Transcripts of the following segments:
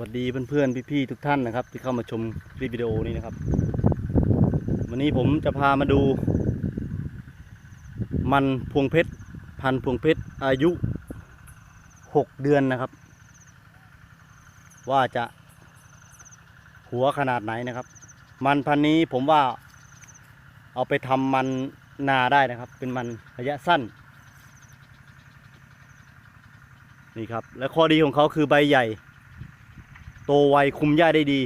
วัสดีเพื่อนๆพี่ๆทุกท่านนะครับ ที่เข้ามาชมคลิปวิดีโอนี้นะครับ วันนี้ผมจะพามาดู มันพวงเพชรพันพวงเพชรอายุหกเดือนนะครับ ว่าจะหัวขนาดไหนนะครับ มันพันนี้ผมว่าเอาไปทำมันนาได้นะครับ เป็นมันระยะสั้นนี่ครับและข้อดีของเขาคือใบใหญ่ โตไวคุมหญ้าได้ดี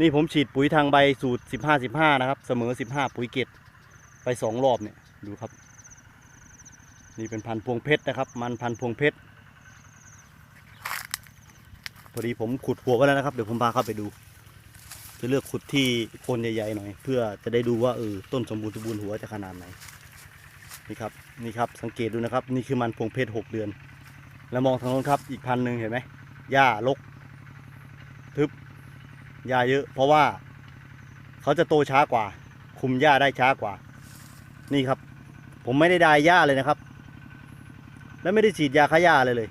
นี่ผมฉีดปุ๋ยทางใบสูตร 15 15 นะครับ เสมอ 15 ปุ๋ยเกตไปสองรอบเนี่ยดูครับ นี่เป็นพันธุ์พวงเพชรนะครับ มันพันธุ์พวงเพชรพอดีผมขุดหัวไว้แล้วนะครับ เดี๋ยวผมพาเข้าไปดู จะเลือกขุดที่โคนใหญ่ๆหน่อย เพื่อจะได้ดูว่าเออต้นสมบูรณ์สมบูรณ์หัวจะขนาดไหนนี่ครับนี่ครับสังเกตดูนะครับ นี่คือมันพวงเพชรหกเดือน แล้วมองทางโน้นครับอีกพันหนึ่งเห็นไหมหญ้ารก หญ้าเยอะ เพราะว่าเขาจะโตช้ากว่า คุมหญ้าได้ช้ากว่า นี่ครับ ผมไม่ได้ดายหญ้าเลยนะครับ และไม่ได้ฉีดยาฆ่าหญ้าเลยเลย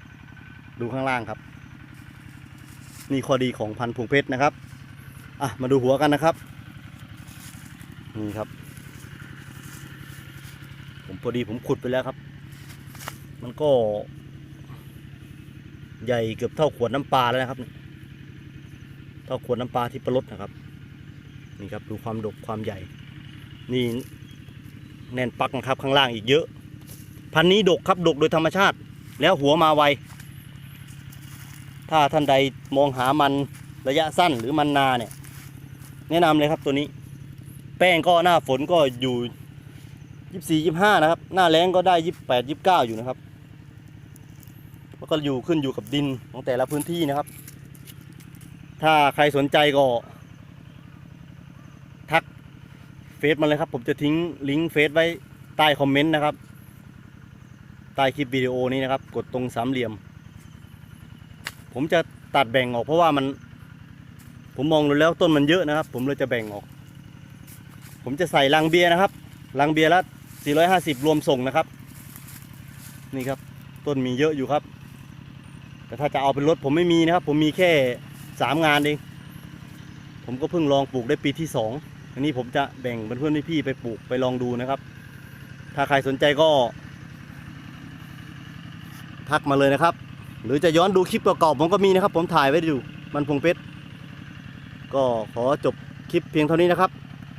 ดูข้างล่างครับ นี่ข้อดีของพันธุ์พงเพชรนะครับอะมาดูหัวกันนะครับนี่ครับ ผมพอดีผมขุดไปแล้วครับ มันก็ ใหญ่เกือบเท่าขวดน้ำปลาแล้วนะครับเนี่ย เท่าขวดน้ำปลาที่ประลดนะครับ นี่ครับดูความดกความใหญ่ นี่แน่นปักนะครับข้างล่างอีกเยอะ พันนี้ดกครับดกโดยธรรมชาติ แล้วหัวมาไว ถ้าท่านใดมองหามันระยะสั้นหรือมันนาเนี่ย แนะนำเลยครับตัวนี้ แป้งก็หน้าฝนก็อยู่ยี่สี่ยี่ห้านะครับ หน้าแรงก็ได้ยี่แปดยี่เก้าอยู่นะครับ แล้วก็อยู่ขึ้นอยู่กับดินของแต่ละพื้นที่นะครับ ถ้าใครสนใจก็ ทักเฟซมาเลยครับ ผมจะทิ้งลิงก์เฟซไว้ใต้คอมเมนต์นะครับ ใต้คลิปวิดีโอนี้นะครับ กดตรงสามเหลี่ยม ผมจะตัดแบ่งออกเพราะว่ามัน ผมมองดูแล้วต้นมันเยอะนะครับ ผมเลยจะแบ่งออก ผมจะใส่ลังเบียร์นะครับลังเบียร์ละ450 รวมส่งนะครับ นี่ครับ ต้นมีเยอะอยู่ครับ แต่ถ้าจะเอาเป็นรถผมไม่มีนะครับ ผมมีแค่ สามงานเอง ผมก็เพิ่งลองปลูกได้ปีที่สองอันนี้ผมจะแบ่งเพื่อนๆพี่ๆไปปลูกไปลองดูนะครับ ถ้าใครสนใจก็ ทักมาเลยนะครับ หรือจะย้อนดูคลิปเก่าๆผมก็มีนะครับ ผมถ่ายไว้ดูมันพงเพชรก็ขอจบคลิปเพียงเท่านี้นะครับ